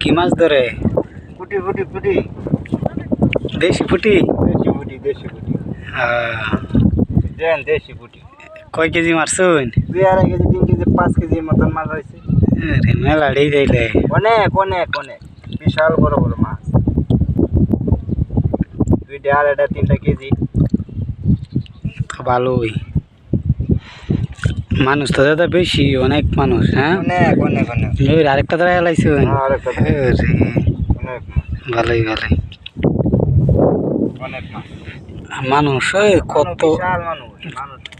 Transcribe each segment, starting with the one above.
কি মাছ ধরে? ফুটি ফুটি ফুটি দেশি পুটি? দেশি ফুটি দেশি আহ, দেন দেশি ফুটি কয় কেজি মারছুন? দুই আড়াই কেজি তিন কেজি পাঁচ কেজি মতন মাছ হয়েছে। আরে মেলা ডেই যাইলে অনেক অনেক অনেক। বিশাল বড় বড় মাছ। দুইটা আড়াইটা তিনটা কেজি। ভালোই। মানুষ তো দাদা বেশি অনেক মানুষ হ্যাঁ? অনেক অনেক অনেক। আরেকটা ধরে হেলাইছুন হ্যাঁ, মাছ ভালোই ভালোই। মানুষ। ওই কত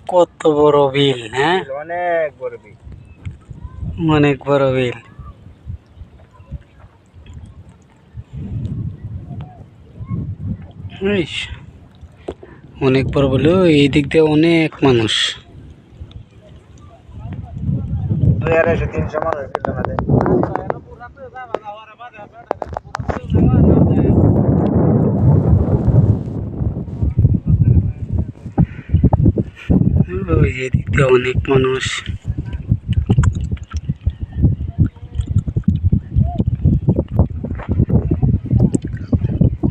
কত বড় বিল হ্যাঁ? অনেক বড় বিল। অনেক বড় বিল। অনেক বড় বলে এই দিক দিয়ে অনেক মানুষ। দুই আড়াইশো তিনশো মানুষ ছিল আমাদের ওই যে দিক দিয়ে। অনেক মানুষ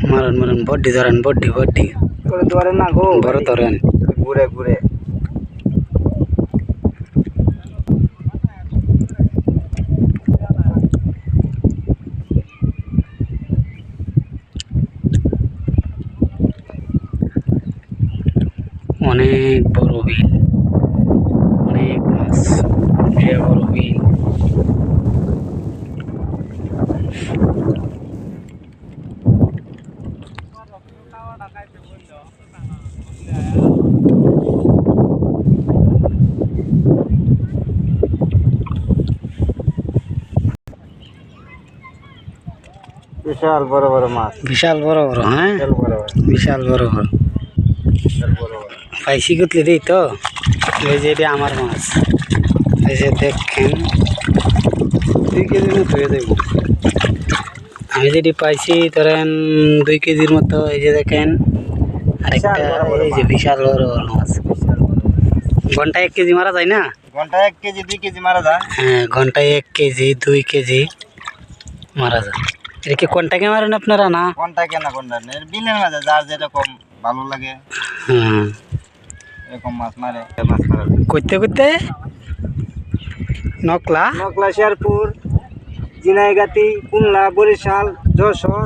মারণ মারণ বড্ডি ধরেন বড্ডি বড্ডি। করে ধরে না গো। ধরেন। ঘুরে ঘুরে। অনেক বড় বিল অনেক মাছ। যে বড় বিল বিশাল বড় বড় মাছ। বিশাল বড় বড় হ্যাঁ? বিশাল বড় বড়। বিশাল বড় বড়। বিশাল বড় বড়। পাইছি কুতলে দিই তো। ওই যে এটা আমার মাছ। এই যে দেখেন। দুই কেজির মতো হয়ে দেব আমি যেটি পাইছি ধরেন দুই কেজির মতো এই যে দেখেন। আরেকটা এই যে বিশাল বড় বড় মাছ। ঘন্টায় এক কেজি মারা যায় না? ঘন্টায় এক কেজি দুই কেজি মারা যায়। হ্যাঁ ঘন্টায় এক কেজি দুই কেজি মারা যায়। এটা কি কোনটাকে মারেন আপনারা না? কোনটা কেনা কোনটা বিলের মাঝে যার যেরকম ভালো লাগে। হ্যাঁ। এরকম মাছ মারে মাছ মারা। করতে করতে? নকলা? নকলা শেরপুর জিনাইগাতি কুমলা বরিশাল যশোর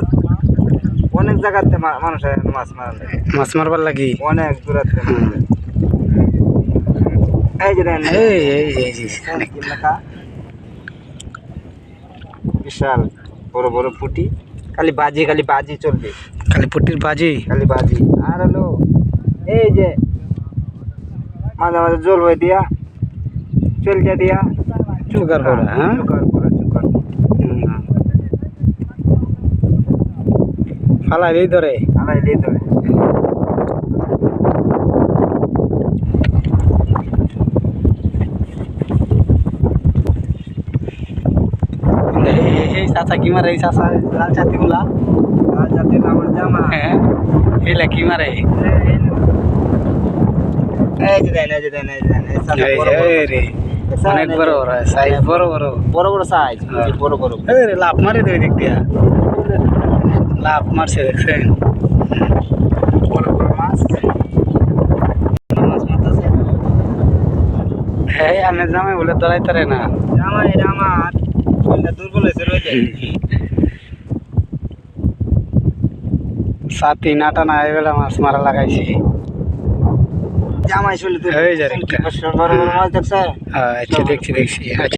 অনেক জায়গাতে মানুষ মাছ মারা। মাছ মারবার লাগি? অনেক দূরাতে এই যে এই এই? বিশাল বড় বড় পুটি। খালি বাজি খালি বাজি চলবে। কালীপুটির বাজি? খালি বাজি। আর হলো এই যে মাঝে মাঝে জল হয়ে দিয়া চলতে দিয়া। চুকার পড়া হ্যাঁ চুকার পরে চুকার। ফালাই দিই ধরে। আলাই দিয়ে ধরে। চাচা কি মারে? এই চাচা লাল চাতিগুলা আর যাতে আমার জামা। হ্যাঁ। এইলা কি মারে? এই যে দেন এই যে দেন এই যে দেন এই বড় বড় এই রে অনেক বড় বড় সাইজ বড় বড়। বড় বড় সাইজ হ্যাঁ। বড় বড়। এই রে লাভ মারি দুই দিক দিয়া লাভ মারছে দেখছেন? বড় বড় মাছ। এই আমি জামাই বলে তারে না। জামা এটা আমার দুর্বল হয়েছে রয়েছে সাতি নাটা না এবেলা মাছ মারা লাগাইছি। জামাই চলে হয়ে যে আরেকটা। বড় বড় মাছ আচ্ছা দেখছি দেখছি আচ্ছা